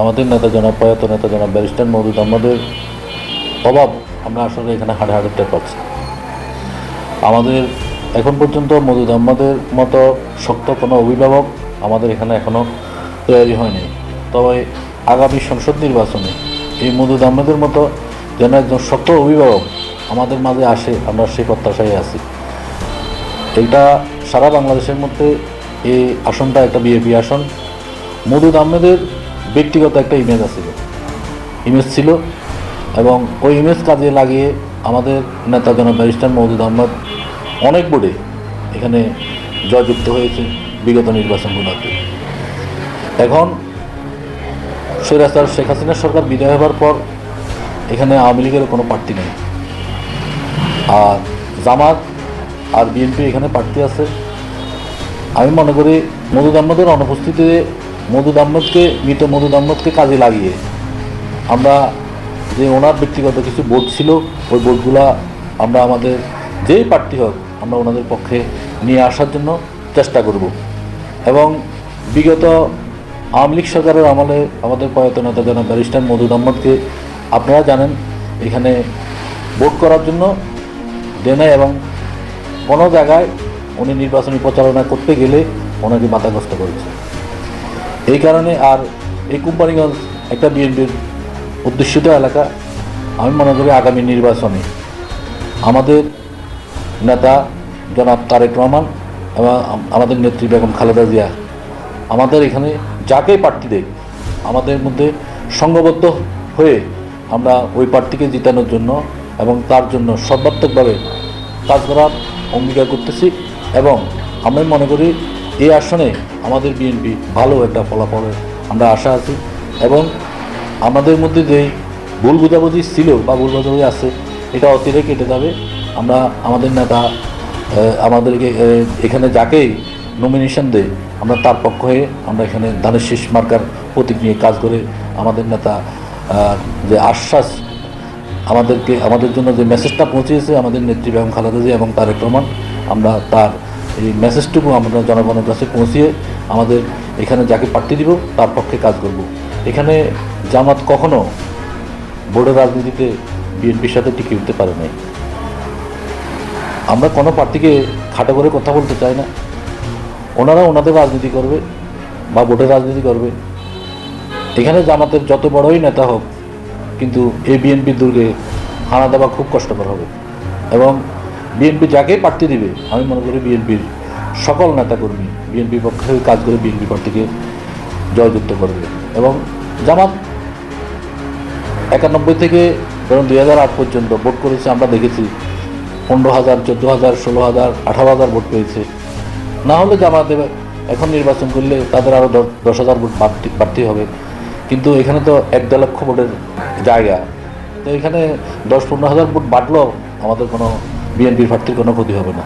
আমাদের নেতা জনাব, প্রয়াত নেতা জনাব ব্যারিস্টার মৌদুদ আহমদের অভাব আমরা আসলে এখানে হাড়ে হাড়ে টের পাচ্ছি। আমাদের এখন পর্যন্ত মদুদ আহমদের মতো শক্ত কোনো অভিভাবক আমাদের এখানে এখনও তৈরি হয়নি। তবে আগামী সংসদ নির্বাচনে এই মদুদ আহমদের মতো যেন একজন শক্ত অভিভাবক আমাদের মাঝে আসে, আমরা সেই প্রত্যাশায় আছি। এটা সারা বাংলাদেশের মধ্যে এই আসনটা একটা বিএপি আসন। মদুদ আহমেদের ব্যক্তিগত একটা ইমেজ আছিল ইমেজ ছিল এবং ওই ইমেজ কাজে লাগিয়ে আমাদের নেতা জনাব ব্যারিস্টার মৌদুদ আহমদ অনেক বোর্ডে এখানে জয়যুক্ত হয়েছে বিগত নির্বাচনগুলোতে এখন স্বৈরাচার শেখ হাসিনার সরকার বিদায় হবার পর এখানে আওয়ামী লীগের কোনো প্রার্থী নেই। আর জামাত আর বিএনপি এখানে প্রার্থী আছে। আমি মনে করি মধুদ আহমদের অনুপস্থিতিতে মধুদ আহমদকে মৃত মধু আহমদকে কাজে লাগিয়ে। আমরা যে ওনার ব্যক্তিগত কিছু বোর্ড ছিল, ওই ভোটগুলা আমরা আমাদের যেই প্রার্থী হোক, আমরা ওনাদের পক্ষে নিয়ে আসার জন্য চেষ্টা করব। এবং বিগত আওয়ামী লীগ সরকারের আমলে আমাদের প্রয়াত নেতা জনাব ব্যারিস্টার মধু আহমদকে আপনারা জানেন, এখানে ভোট করার জন্য দেনে এবং কোনো জায়গায় উনি নির্বাচনী প্রচারণা করতে গেলে ওনাকে বাধাগ্রস্ত করেছে। এই কারণে আর এই কোম্পানিগঞ্জ একটা বিএনপির অধ্যুষিত এলাকা, আমি মনে করি আগামী নির্বাচনে আমাদের নেতা জনাব তারেক রহমান এবং আমাদের নেত্রী বেগম খালেদা জিয়া, আমাদের এখানে যাকে প্রার্থী দেয় আমাদের মধ্যে সংঘবদ্ধ হয়ে আমরা ওই প্রার্থীকে জিতানোর জন্য এবং তার জন্য সর্বাত্মকভাবে কাজ করার অঙ্গীকার করতেছি এবং আমি মনে করি এই আসনে আমাদের বিএনপি ভালো একটা ফলাফলের আমরা আশা আছি এবং আমাদের মধ্যে যেই ভুল বোঝাবুঝি ছিল বা ভুল বোঝাবুঝি আছে, এটা অতিরে কেটে যাবে। আমরা আমাদের নেতা আমাদেরকে এখানে যাকেই নমিনেশন দেয়, আমরা তার পক্ষ হয়ে আমরা এখানে ধানের শেষ মার্কার প্রতীক নিয়ে কাজ করে আমাদের নেতা যে আশ্বাস, আমাদেরকে, আমাদের জন্য যে মেসেজটা পৌঁছিয়েছে আমাদের নেত্রী বেগম খালেদা জিয়া এবং তারেক রহমান, আমরা তার এই মেসেজটুকু আমরা জনগণের কাছে পৌঁছিয়ে আমাদের এখানে যাকে প্রার্থী দিব, তার পক্ষে কাজ করব। এখানে জামাত কখনো বোর্ডের রাজনীতিতে বিএনপির সাথে টিকে উঠতে পারে নাই। আমরা কোনো প্রার্থীকে খাটো করে কথা বলতে চাই না। ওনারা ওনাদের রাজনীতি করবে বা ভোটের রাজনীতি করবে। এখানে জামাতের যত বড়ই নেতা হোক, কিন্তু এই বিএনপির দুর্গে হানা দেওয়া খুব কষ্টকর হবে। এবং বিএনপি যাকে প্রার্থী দিবে, আমি মনে করি বিএনপির সকল নেতাকর্মী বিএনপির পক্ষে কাজ করে বিএনপি পার্টিকে জয়যুক্ত করবে। এবং জামাত একানব্বই থেকে ধরুন দুই হাজার আট পর্যন্ত ভোট করেছে, আমরা দেখেছি পনেরো হাজার, চোদ্দ হাজার, ষোলো হাজার, আঠারো হাজার ভোট পেয়েছে। না হলে জামাতে এখন নির্বাচন করলে তাদের আরও দশ হাজার ভোট বাড়তি হবে। কিন্তু এখানে তো এক দেড় লক্ষ ভোটের জায়গা। তো এখানে দশ পনেরো হাজার ভোট বাড়লেও আমাদের কোনো বিএনপির প্রার্থীর কোনো ক্ষতি হবে না।